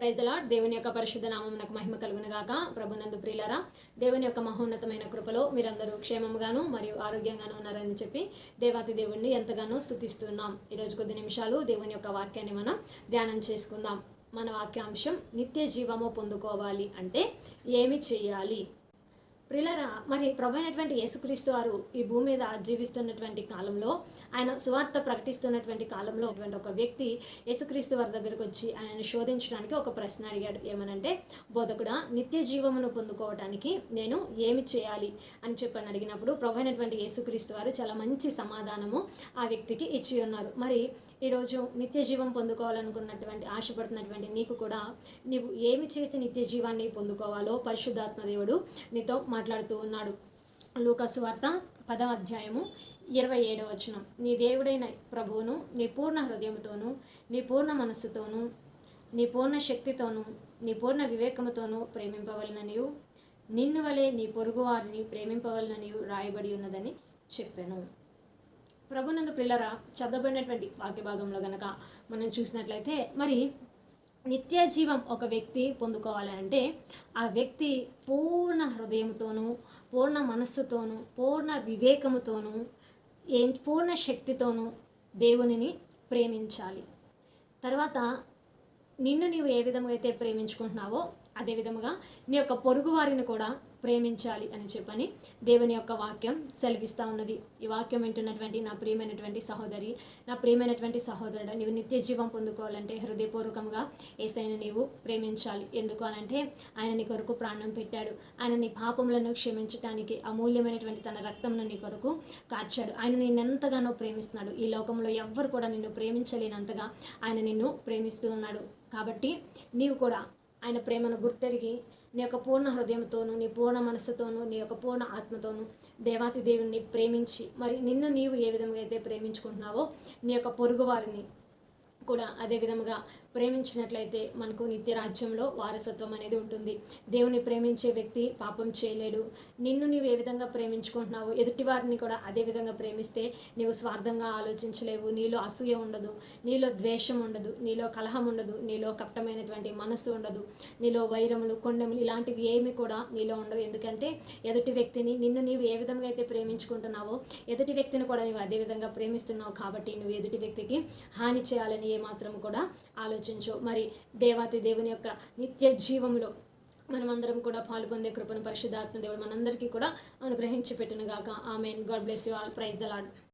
Praise దలా దేవుని యొక్క పరిశుద్ధ నామమునకు మహిమ కలుగునుగాక ప్రభునందు ప్రియులరా దేవుని యొక్క మహోన్నతమైన కృపలో మీరందరూ క్షేమముగాను మరియు ఆరోగ్యంగాను ఉన్నారని చెప్పి దేవాతి దేవుణ్ణి ఎంతగానో స్తుతిస్తున్నాం. ఈరోజు కొద్ది నిమిషాలు దేవుని యొక్క వాక్యాన్ని మనం ధ్యానం చేసుకుందాం. మన వాక్యాంశం నిత్య జీవము పొందుకోవాలి అంటే ఏమి చేయాలి? ప్రిలరా మరి ప్రభైనటువంటి యేసుక్రీస్తు వారు ఈ భూమి మీద జీవిస్తున్నటువంటి కాలంలో ఆయన సువార్త ప్రకటిస్తున్నటువంటి కాలంలో ఉన్నటువంటి ఒక వ్యక్తి యేసుక్రీస్తు వారి దగ్గరకు వచ్చి ఆయనను శోధించడానికి ఒక ప్రశ్న అడిగాడు. ఏమనంటే బోధకుడా నిత్య జీవమును పొందుకోవటానికి నేను ఏమి చేయాలి? అని చెప్పని అడిగినప్పుడు ప్రభైనటువంటి యేసుక్రీస్తు వారు చాలా మంచి సమాధానము ఆ వ్యక్తికి ఇచ్చి ఉన్నారు. మరి ఈరోజు నిత్య జీవం పొందుకోవాలనుకున్నటువంటి ఆశపడుతున్నటువంటి నీకు కూడా నీవు ఏమి చేసి నిత్య జీవాన్ని పొందుకోవాలో పరిశుద్ధాత్మ దేవుడు నీతో మాట్లాడుతూ ఉన్నాడు. లూకసు వార్త పదవ అధ్యాయము ఇరవై ఏడవ వచనం. నీ దేవుడైన ప్రభువును నీ పూర్ణ హృదయముతోనూ నీ పూర్ణ మనస్సుతోనూ నీ పూర్ణ శక్తితోనూ నీ పూర్ణ వివేకముతోనూ ప్రేమింపవలననియు నిన్ను వలె నీ పొరుగువారిని ప్రేమింపవలననియు రాయబడి ఉన్నదని చెప్పాను. ప్రభునందు పిల్లర చదవబడినటువంటి వాక్య భాగంలో గనక మనం చూసినట్లయితే మరి నిత్య జీవం ఒక వ్యక్తి పొందుకోవాలంటే ఆ వ్యక్తి పూర్ణ హృదయంతోనూ పూర్ణ మనస్సుతోనూ పూర్ణ వివేకముతోనూ ఏ పూర్ణ శక్తితోనూ దేవునిని ప్రేమించాలి. తర్వాత నిన్ను నీవు ఏ విధంగా అయితే ప్రేమించుకుంటున్నావో అదే విధముగా నీ యొక్క పొరుగు వారిని కూడా ప్రేమించాలి అని చెప్పని దేవుని యొక్క వాక్యం సెలవిస్తూ ఉన్నది. ఈ వాక్యం వింటున్నటువంటి నా ప్రియమైనటువంటి సహోదరి నా ప్రియమైనటువంటి సహోదరుడు నీవు నిత్య జీవం పొందుకోవాలంటే హృదయపూర్వకంగా ఏసైన నీవు ప్రేమించాలి. ఎందుకు అనంటే ఆయన నీ కొరకు ప్రాణం పెట్టాడు. ఆయన నీ పాపములను క్షమించడానికి అమూల్యమైనటువంటి తన రక్తంను నీ కొరకు కార్చాడు. ఆయన నిన్ను ఎంతగానో ప్రేమిస్తున్నాడు. ఈ లోకంలో ఎవ్వరు కూడా నిన్ను ప్రేమించలేనంతగా ఆయన నిన్ను ప్రేమిస్తూ ఉన్నాడు. కాబట్టి నీవు కూడా ఆయన ప్రేమను గుర్తెరిగి నీ యొక్క పూర్ణ హృదయంతోనూ నీ పూర్ణ మనస్సుతోనూ నీ యొక్క పూర్ణ ఆత్మతోనూ దేవాతి దేవుణ్ణి ప్రేమించి మరి నిన్ను నీవు ఏ విధంగా అయితే ప్రేమించుకుంటున్నావో నీ యొక్క పొరుగు వారిని కూడా అదే విధముగా ప్రేమించినట్లయితే మనకు నిత్య రాజ్యంలో వారసత్వం అనేది ఉంటుంది. దేవుని ప్రేమించే వ్యక్తి పాపం చేయలేడు. నిన్ను నీవు ఏ విధంగా ప్రేమించుకుంటున్నావు ఎదుటి వారిని కూడా అదే విధంగా ప్రేమిస్తే నీవు స్వార్థంగా ఆలోచించలేవు. నీలో అసూయ ఉండదు నీలో ద్వేషం ఉండదు నీలో కలహం ఉండదు నీలో కప్టమైనటువంటి మనస్సు ఉండదు నీలో వైరములు కొండములు ఇలాంటివి ఏమి కూడా నీలో ఉండవు. ఎందుకంటే ఎదుటి వ్యక్తిని నిన్ను నీవు ఏ విధంగా అయితే ప్రేమించుకుంటున్నావో ఎదుటి వ్యక్తిని కూడా నీవు అదే విధంగా ప్రేమిస్తున్నావు కాబట్టి నువ్వు ఎదుటి వ్యక్తికి హాని చేయాలని ఏమాత్రం కూడా ఆలోచించు. మరి దేవాతి దేవుని యొక్క నిత్య జీవంలో మనమందరం కూడా పాలు పొందే కృపను పరిశుద్ధాత్మ దేవుడు మనందరికీ కూడా అనుగ్రహించి పెట్టినగాక amen. God bless you all. Praise the lord